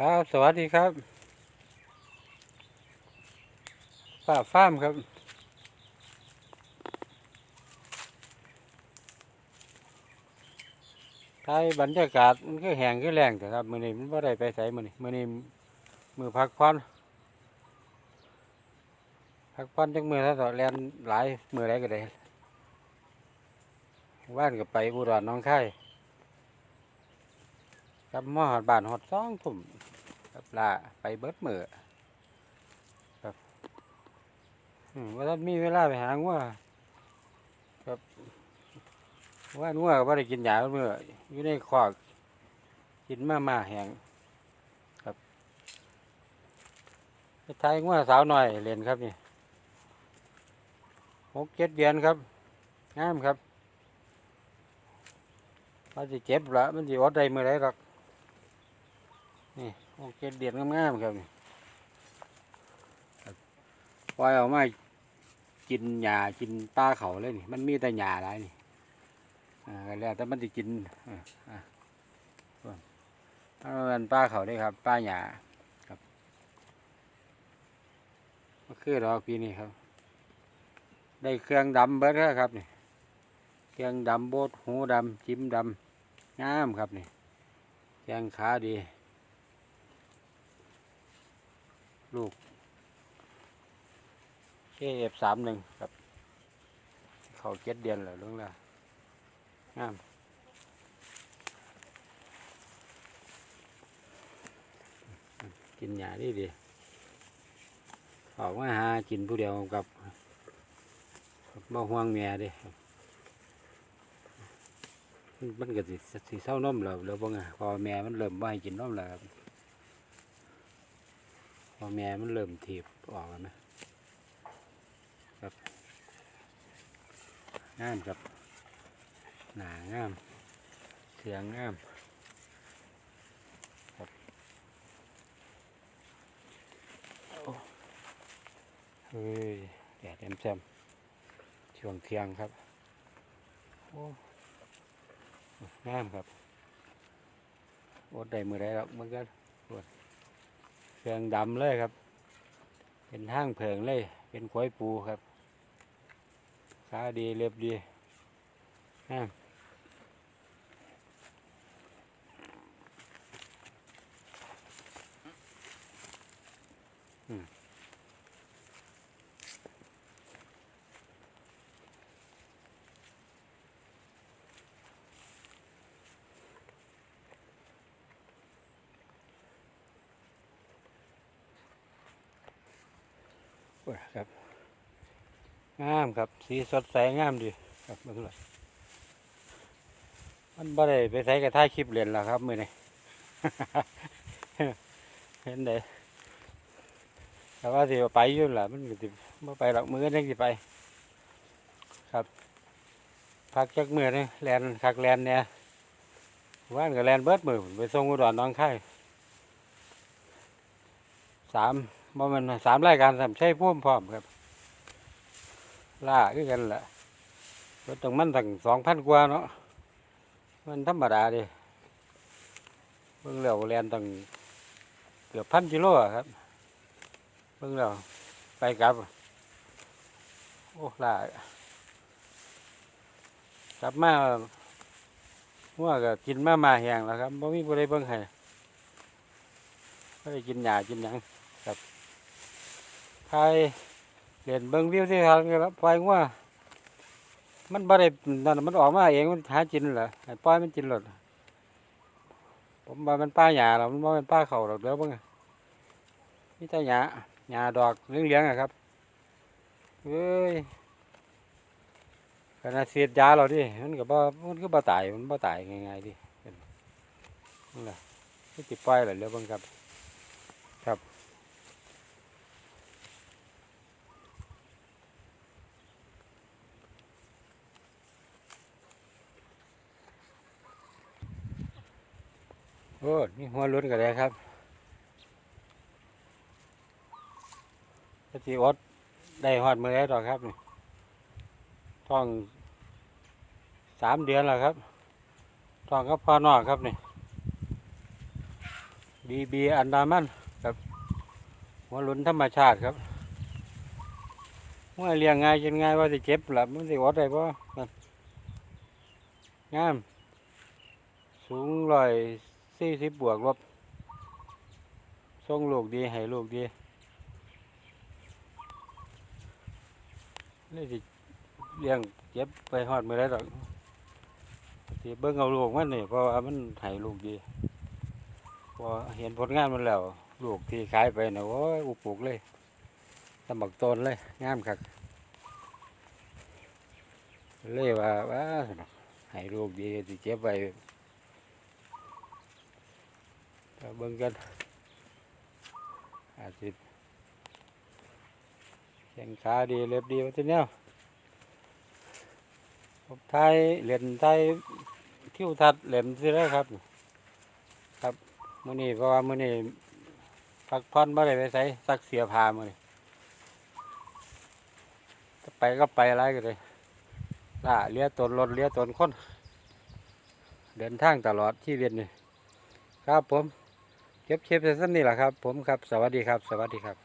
ครับ สวัสดีครับป้าฟ้ามครับทายบรรยากาศมันคือแห้งคือแรงแต่ครับ มือนี้มันบ่ได้ไปไสมื้อนี้มือนี้มือพักผ่อนพักผ่อนจักมื้อถ้าต่อแลนหลายมื้อใดก็ได้ ว่านก็ไปอุดรหน้องคาย กลับมาฮอดบานฮอด2ทุ่มครับลาไปเบิดมื้อครับว่าท่านมีเวลาไปหางัวครับว่างัวก็บ่ได้กินหญ้าเมื้ออยู่ในคอกกินมามาแห้งครับไปทายงัวสาวหน้อยเล่นครับนี่หกเจ็ดเดือนครับงามครับมันสิเจ็บละมันสิอดได้มื้อใดหรอก นี่หกเจ็ดเดือนงามๆครับนี่ครับปล่อยออกมากินหญ้ากินปลาเขาเลยนี่มันมีแต่หญ้าหลายนี่อ่าก็แล้วแต่มันจะกินอ่าถ้ามันป้าเขาได้ครับป้าหยาครับก็คือดอกปีนี้ครับ ได้เครื่องดำเบิดแล้วครับนี่เครื่องดำโบดหูดำจิ้มดำงามครับนี่แข้งขาดี ลูกเคเอฟสามหนึ่งครับ เขาเจ็ดเดือนแล้วลุงล้วงามกินหญ้าดีดีออกมาหากินผู้เดียวกับบ่ห่วงเมียดิมันก็สิสิเศร้านมแล้วแล้วบ่ไงพอแม่มันเริ่มบ่ให้กินนมแล้ว พอแม่มันเริ่มถีบออกแล้วนะครับงามครับ หนางาม เสียงงามครับโอ้เฮ้ยแดดแจ่มๆช่วงเที่ยงครับโอ้งามครับอดได้มือได้หรอกมันก็ปวด เครื่องดำเลยครับ เป็นห้างเพิงเลย เป็นควายปูครับขาดีเรียบดีงามโอ้ย ครับงามครับ สีสดใสงามดีครับเบิ่งเลยมันบ่ได้ไปใส่กระท่ายคลิปเล่นแล้วครับมือนี้เห็นเด้แต่ว่าสิไปยู่ล่ะมันก็สิบ่ไปหรอกมือนึงสิไป ครับพักจักมือนี่แลนคักแลนเนี่ยว่านก็แลนเบิดมือไปส่งอุดรน้องไข่สาม บ่มันสามรายการสามใช้พ่วมพร้อมครับ ล่าคือกันแหละรถตรงมันตั้งสองพันกว่าเนาะมันธรรมดาดิเบิ่งแล้วแลนตั้งเกือบพันกิโลครับเบิ่งแล้วไปกลับ โอ้ล่ากลับมาหัวก็กินมามาแหงแล้วครับบ่มีบ่ได้เบิ่งให้บ่ได้กินหญ้ากินหยัง ไทยเรียนเบิ่งวิวที่ทางนี่ละปล่อยงัวมันบ่ได้นั่นมันออกมาเองมันหากินเหรอให้ปล่อยมันกินหลดผมว่ามันป้าหญ้าหรอกมันบ่เป็นป้าเข่าหรอกเดี๋ยวบิ่งมีแต่หญ้าหญ้าดอกเหลืองๆอะครับเอ้ยขนาดเสียดยาเราดิมันก็บ่มันก็บ่ตายมันบ่ตายง่ายๆดินั่นแหละที่ติดปล่อยเหรอเดี๋ยวบิ่งครับ โอ้นี่หัวลุ้นกันเลยครับก็จีอดได้หอดมือแล้วต่อครับนี่ท้องสามเดือนแล้วครับท้องก็พอนอกครับนี่บีบีอันดามันครับหัวลุ้นธรรมชาติครับเมื่อเลี้ยงง่ายกินง่ายว่าสิเจ็บหลับมันสิอดได้ป่ะงาม สูงร้อย สี่สิบบวกลบทรงลูกดีให้ลูกดีนี่สิเลี้ยงเจ็บไปหอดมือได้ดอกสิเบิ่งเอาลูกมันนี่เพราะว่ามันให้ลูกดีพอเห็นผลงานมันแล้วลูกที่ขายไปนะโอ้ยอุปลูกเลยตำบักตนเลยงามคักเลยว่าว่าให้ลูกดีสิเจ็บไป ก็ เบิ่งกันอาจสิแข้งขาดีเล็บดีว่าที่แนวผมไทยเหรียญไทยทิวทัดเหรียญสิได้ครับ ครับมื้อนี้เพราะว่ามื้อนี้พักผ่อนบ่ได้ไปไสซักเสียผ้ามื้อนี้ถ้าไปก็ไปอะไรก็เลยล่าเลี้ยตนรถเลี้ยตนคน เดินทางตลอดที่เวียนนี่ครับผม เก็บเก็บเซนนี่แหละครับ ผมครับ สวัสดีครับ สวัสดีครับ